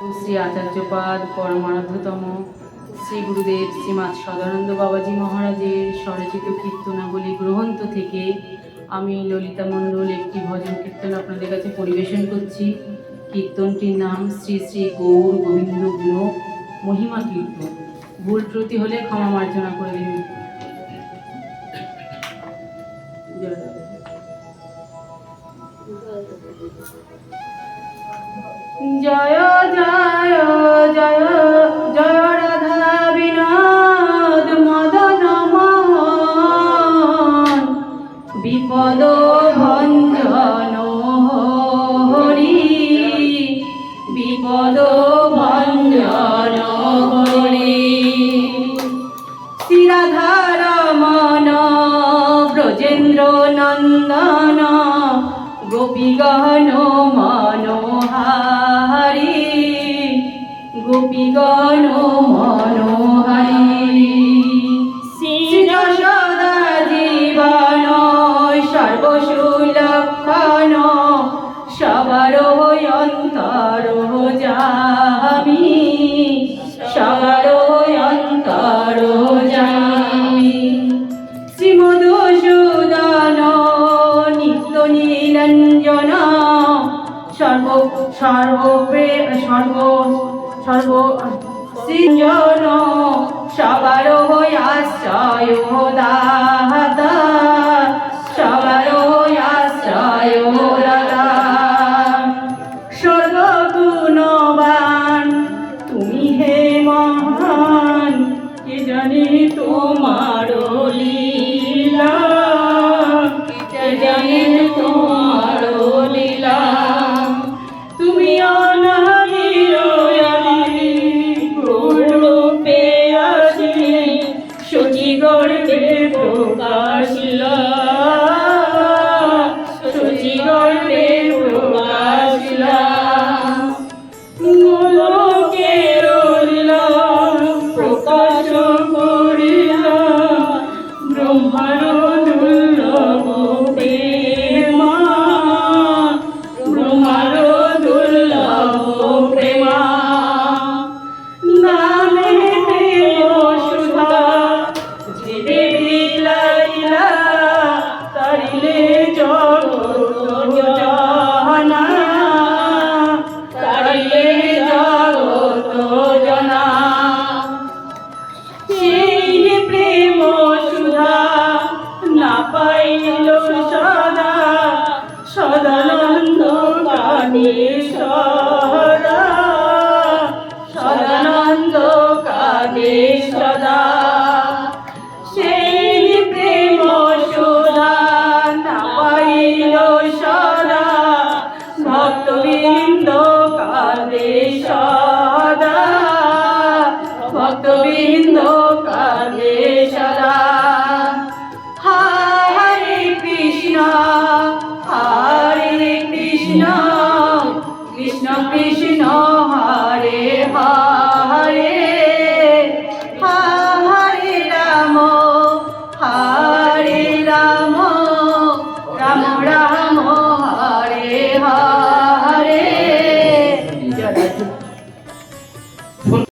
শ্রী আচার্যপাদ পরমারাধ্যতম শ্রী গুরুদেব শ্রীমাৎ সদানন্দ বাবাজি মহারাজের স্বরচিত কীর্তনাবলী গ্রন্থ থেকে আমি ললিতা মণ্ডল একটি ভজন কীর্তন আপনাদের কাছে পরিবেশন করছি। কীর্তনটির নাম শ্রী শ্রী গৌর গোবিন্দ গুণ মহিমা কীর্তন। ভুল ত্রুটি হলে ক্ষমা মার্জনা করে দিন। জয় জয় জয় জয় রাধা বিনোদ, মদন মোহন। বিপদ ভঞ্জন হরি, বিপদ ভঞ্জন হরি। শ্রীরাধার মন ব্রজেন্দ্র নন্দন গোপীগণ মনোহারি গোপীগণ মনোহারি। নিরঞ্জন সর্ব সর্বপ্রে সর্ব সর্ব সৃজন সবার হই আশ্রয় দাতা। সবার হই আশ্রয় দাদা সর্বগুণবান গড়বে প্রকাশলা। আমি সদা, সদানন্দ কাদে সদা। সেই প্রেম সদা না পাইল সদা, ভক্তবৃন্দ কাদে সদা। ভক্তবৃন্দ